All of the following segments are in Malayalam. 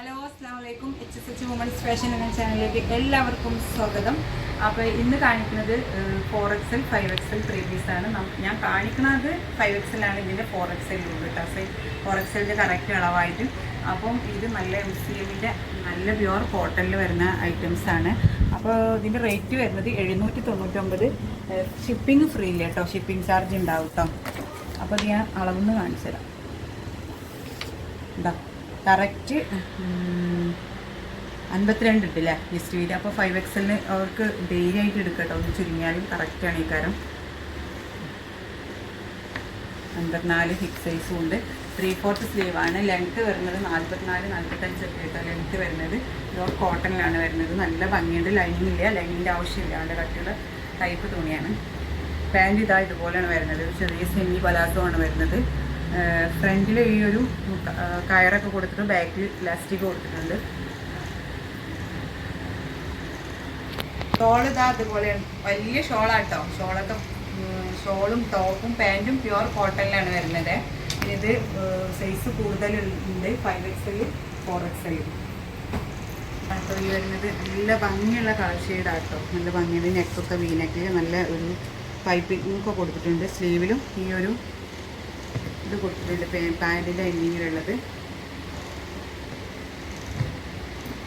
ഹലോ അസ്സാം വലൈക്കും H S H women's fashion എന്ന ചാനലിലേക്ക് എല്ലാവർക്കും സ്വാഗതം. അപ്പോൾ ഇന്ന് കാണിക്കുന്നത് four XL five XL three piece ആണ്. ഞാൻ കാണിക്കുന്നത് ഫൈവ് എക്സലാണ് ഇതിന്റെ ഫോർ ഉണ്ട് കേട്ടോ സൈ ഫോർ എക്സലിന്റെ കറക്റ്റ് അളവായിട്ട്. അപ്പം ഇത് നല്ല എം സി എമ്മിന്റെ നല്ല പ്യുവർ കോട്ടണിൽ വരുന്ന ഐറ്റംസ് ആണ്. അപ്പോൾ ഇതിന്റെ റേറ്റ് വരുന്നത് എഴുന്നൂറ്റി തൊണ്ണൂറ്റൊമ്പത് ഷിപ്പിംഗ് ഫ്രീ ഇല്ല കേട്ടോ ഷിപ്പിംഗ് ചാർജ് ഉണ്ടാവും കേട്ടോ അപ്പോൾ ഞാൻ അളവൊന്ന് കാണിച്ചു തരാം ഇതാ. കറക്റ്റ് അൻപത്തിരണ്ട് ഇട്ടില്ലേ ജസ്റ്റ് വീട് അപ്പോൾ ഫൈവ് എക്സലിന് അവർക്ക് ഡെയിലി ആയിട്ട് എടുക്കട്ടോ. ഒന്ന് ചുരുങ്ങിയാലും കറക്റ്റാണ് ഈ കാരം അൻപത്തിനാല് ഹിപ് സൈസും ഉണ്ട്. ത്രീ ഫോർത്ത് ആണ്. ലെങ്ത്ത് വരുന്നത് നാൽപ്പത്തിനാല് നാൽപ്പത്തഞ്ച് ഒക്കെ കേട്ടോ ലെങ്ത്ത് വരുന്നത്. പ്യോർ കോട്ടണിലാണ് വരുന്നത്. നല്ല ഭംഗിയുണ്ട്. ലൈനിങ് ഇല്ല. ലൈനിങ്ങിന്റെ ആവശ്യമില്ല അതിന്റെ കട്ടിയുള്ള ടൈപ്പ് തുണിയാണ്. പാന്റ് ഇതാ ഇതുപോലെയാണ് വരുന്നത്. ചെറിയ സെമി പലാസോ വരുന്നത്. ഫ്രണ്ടിൽ ഈ ഒരു കയറൊക്കെ കൊടുത്തിട്ട് ബാക്കിൽ ഇലാസ്റ്റിക് കൊടുത്തിട്ടുണ്ട്. ഷോൾ ഇതാ അതുപോലെയാണ് വലിയ ഷോളാട്ടോ. ഷോളൊക്കെ ഷോളും ടോപ്പും പാന്റും പ്യുവർ കോട്ടണിലാണ് വരുന്നത്. ഇത് സൈസ് കൂടുതലുണ്ട്. Five XL four XL. അപ്പോൾ ഈ വരുന്നത് നല്ല ഭംഗിയുള്ള കളർ ഷെയ്ഡാട്ടോ. നല്ല ഭംഗിയുണ്ട്. നെക്കൊക്കെ വീനക്കിൽ നല്ല ഒരു പൈപ്പിംഗ് ഒക്കെ കൊടുത്തിട്ടുണ്ട്. സ്ലീവിലും ഈ ഒരു ഇത് കൊടുത്തിട്ടുണ്ട്. പാന്റിന്റെ എന്നിങ്ങനെയുള്ളത്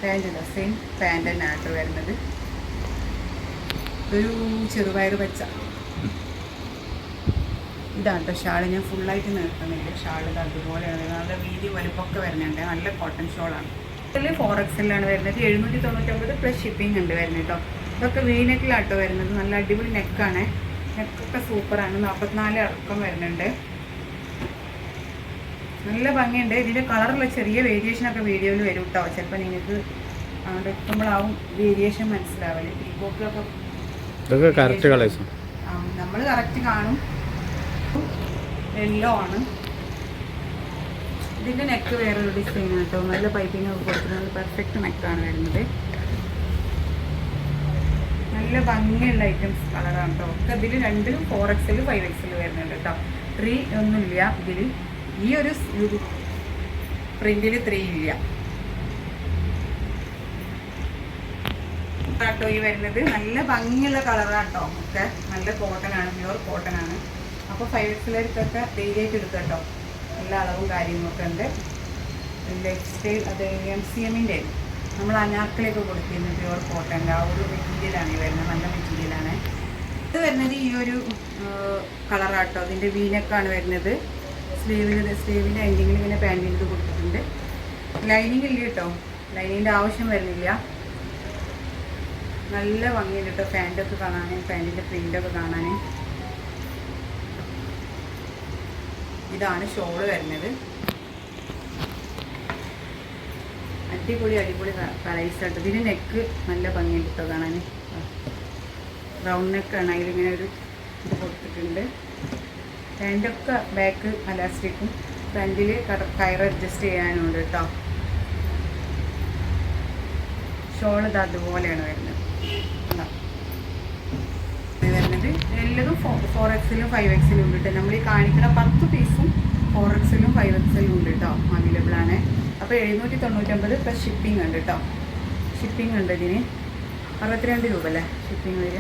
പാന്റ് സെയിം പാന്റ് തന്നെ വരുന്നത്. ഒരു ചെറുപയർ വെച്ച ഇതാണ് കേട്ടോ ഷാൾ. ഞാൻ ഫുള്ളായിട്ട് നിർത്തുന്നില്ല ഷാൾ. ഇത് അതുപോലെയാണ് നല്ല വീതി വലുപ്പൊക്കെ വരുന്നുണ്ട്. നല്ല കോട്ടൺ ഷോളാണ് ഇതിൽ ഫോർ എക്സലാണ് വരുന്നത്. എഴുന്നൂറ്റി തൊണ്ണൂറ്റൊമ്പത് പ്ലസ് ഷിപ്പിംഗ് ഉണ്ട് വരുന്നത് കേട്ടോ ഇതൊക്കെ വീനെക്കിലാട്ടോ വരുന്നത്. നല്ല അടിപൊളി നെക്കാണ് നെക്കൊക്കെ സൂപ്പറാണ് നാൽപ്പത്തിനാല് ഇറക്കം വരുന്നുണ്ട്. നല്ല ഭംഗിയുണ്ട്. ഇതിന്റെ കളറുള്ള ചെറിയ വേരിയേഷൻ ഒക്കെ വീഡിയോയിൽ വരും കേട്ടോ ചിലപ്പോൾ നിങ്ങൾക്ക് അവിടെ എത്തുമ്പോഴാവും വേരിയേഷൻ മനസ്സിലാവൽ. പീക്കോക്കിലൊക്കെ ഇതൊക്കെ കറക്റ്റ് കളേഴ്സ് നമ്മൾ കറക്റ്റ് കാണും. യെല്ലോ ആണ്. ഇതിന്റെ നെക്ക് വേറൊരു ഡിസൈൻ കേട്ടോ നല്ല പൈപ്പിംഗ് ഒക്കെ കൊടുക്കുന്നത് പെർഫെക്റ്റ് നെക്കാണ് വരുന്നത്. നല്ല ഭംഗിയുള്ള ഐറ്റംസ് കളറാണ് കേട്ടോ ഒക്കെ ഇതിൽ രണ്ടിലും ഫോർ എക്സിൽ ഫൈവ് എക്സിൽ വരുന്നുണ്ട് കേട്ടോ ത്രീ ഒന്നുമില്ല ഇതിൽ ഈ ഒരു പ്രിന്റിൽ ത്രീ ഇല്ല. ട്ടോ ഈ വരുന്നത് നല്ല ഭംഗിയുള്ള കളറാട്ടോ ഒക്കെ നല്ല കോട്ടൺ ആണ് പ്യുവർ കോട്ടൺ ആണ്. അപ്പോൾ ഫൈവ് എക്സിലേക്കൊക്കെ ധൈര്യമായിട്ട് എടുക്കാം കേട്ടോ. എല്ലാ അളവും കാര്യങ്ങളൊക്കെ ഉണ്ട്. ലൈഫ് സ്റ്റൈൽ അത് എം സി എമ്മിന്റെ നമ്മൾ അനാർക്കിലേക്ക് കൊടുത്തിരുന്നു പ്യുവർ കോട്ടന്റെ ആ ഒരു മെറ്റീരിയലാണ് ഈ വരുന്നത്. നല്ല മെറ്റീരിയലാണ് ഇത് വരുന്നത് ഈ ഒരു കളറാട്ടോ ഇതിന്റെ ആണ് വരുന്നത്. സ്ലീവിന് സ്ലീവിന്റെ എൻഡിങ്ങിൽ ഇങ്ങനെ പാന്റ് ഇത് കൊടുത്തിട്ടുണ്ട്. ലൈനിങ് ഇല്ല കേട്ടോ ലൈനിങ്ങിന്റെ ആവശ്യം വരുന്നില്ല. നല്ല ഭംഗിയുണ്ട് കേട്ടോ പാന്റൊക്കെ കാണാൻ പാന്റിന്റെ പ്രിന്റൊക്കെ കാണാൻ ഇതാണ് ഷോൾ വരുന്നത്. അടിപൊളി അടിപൊളി കളേഴ്സ് ആയിട്ട് ഇതിന് നെക്ക് നല്ല ഭംഗിയുണ്ട് കേട്ടോ കാണാൻ റൗണ്ട് നെക്കാണ് അതിലിങ്ങനെ ഒരു ഇത് കൊടുത്തിട്ടുണ്ട്. പാന്റൊക്കെ ബാക്ക് അലാസ്റ്റിക്കും. ഫ്രണ്ടിൽ കയർ അഡ്ജസ്റ്റ് ചെയ്യാനുണ്ട് കേട്ടോ ഷോൾ ഇത് അതുപോലെയാണ് വരുന്നത്. വരുന്നത് എല്ലതും ഫോർ എക്സിലും ഫൈവ് എക്സിലും ഉണ്ട് കേട്ടോ നമ്മൾ ഈ കാണിക്കുന്ന പത്ത് പീസും ഫോർ എക്സിലും ഫൈവ് എക്സിലും ഉണ്ട് കേട്ടോ അവൈലബിൾ ആണ്. അപ്പോൾ എഴുന്നൂറ്റി തൊണ്ണൂറ്റൊമ്പത് പ്ലസ് ഷിപ്പിംഗ് ഉണ്ട് കേട്ടോ ഷിപ്പിംഗ് ഉണ്ട് ഇതിന്. അറുപത്തിരണ്ട് രൂപ അല്ലേ? ഷിപ്പിംഗ് വരിക.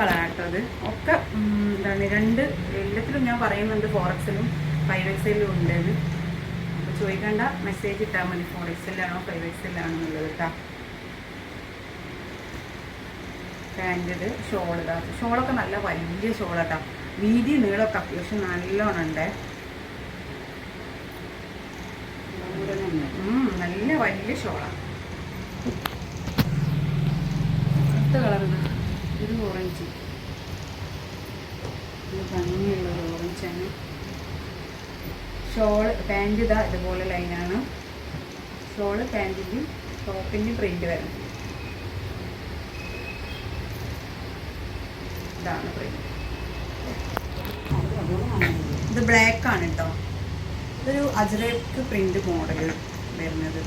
കളറാണ് കേട്ടോ അത് ഒക്കെ എന്താണ് രണ്ട് എല്ലാത്തിലും ഞാൻ പറയുന്നുണ്ട് ഫോറക്സിലും ഫൈവ് എക്സിലും ഉണ്ടെന്ന്. അപ്പോൾ ചോദിക്കേണ്ട മെസ്സേജ് ഇട്ടാൽ മതി. ഫോർ എക്സിലാണോ ഫൈവ് എക്സിലാണോ എന്നുള്ളത് കേട്ടോ പാന്റഡ് ഷോൾ ഇതാ ഷോളൊക്കെ നല്ല വലിയ ഷോളാട്ടോ. വീതി നീളമൊക്കെ അത്യാവശ്യം നല്ലോണം ഉണ്ട്. നല്ല വലിയ ഷോളാണ് അടുത്ത കളർ ഓറഞ്ച്. ഇത് ഭംഗിയുള്ള ഒരു ഓറഞ്ചാണ്. ഷോൾ പാന്റ് ഇതാ ഇതുപോലെ ലൈനാണ് ഷോൾ പാന്റിന്റെയും ടോപ്പിന്റെയും പ്രിന്റ് വരുന്നത് ഇതാണ് പ്രിന്റ് ഇത് ബ്ലാക്ക് ആണ് കേട്ടോ ഇതൊരു അജ്രക്ക് പ്രിന്റ് മോഡൽ വരുന്നത്.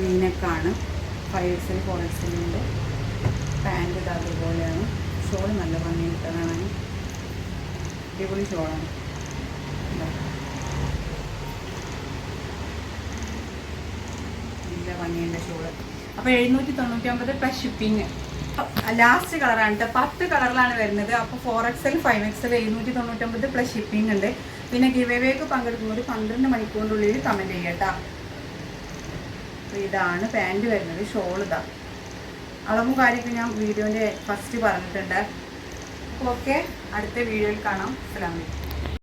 നീനക്കാണ് ഫൈവ് എക്സൽ ഫോർ പാന്റ് ഇത് അതുപോലെയാണ്. ഷോൾ നല്ല ഭംഗി കാണാൻ. അടിപൊളി ഷോളാണ്. നല്ല ഭംഗിയുണ്ട് ഷോൾ അപ്പോൾ എഴുന്നൂറ്റി തൊണ്ണൂറ്റി ഒമ്പത് പ്ലസ് ഷിപ്പിംഗ് ലാസ്റ്റ് കളറാണ് കേട്ടോ പത്ത് കളറിലാണ് വരുന്നത്. അപ്പോൾ ഫോർ എക്സൽ ഫൈവ് എക്സൽ എഴുന്നൂറ്റി തൊണ്ണൂറ്റൊമ്പത് പ്ലസ് ഷിപ്പിംഗ് ഉണ്ട്. പിന്നെ ഗിവേവേക്ക് പങ്കെടുക്കുന്നവർ പന്ത്രണ്ട് മണിക്കൂറിനുള്ളിൽ കമന്റ് ചെയ്യട്ടോ ഇതാണ് പാന്റ് വരുന്നത്. ഷോൾ ഇതാ. അളവും കാര്യമൊക്കെ ഞാൻ വീഡിയോന്റെ ഫസ്റ്റ് പറഞ്ഞിട്ടുണ്ട്. ഓക്കെ അടുത്ത വീഡിയോയിൽ കാണാം. അസ്സാം അലൈക്കും.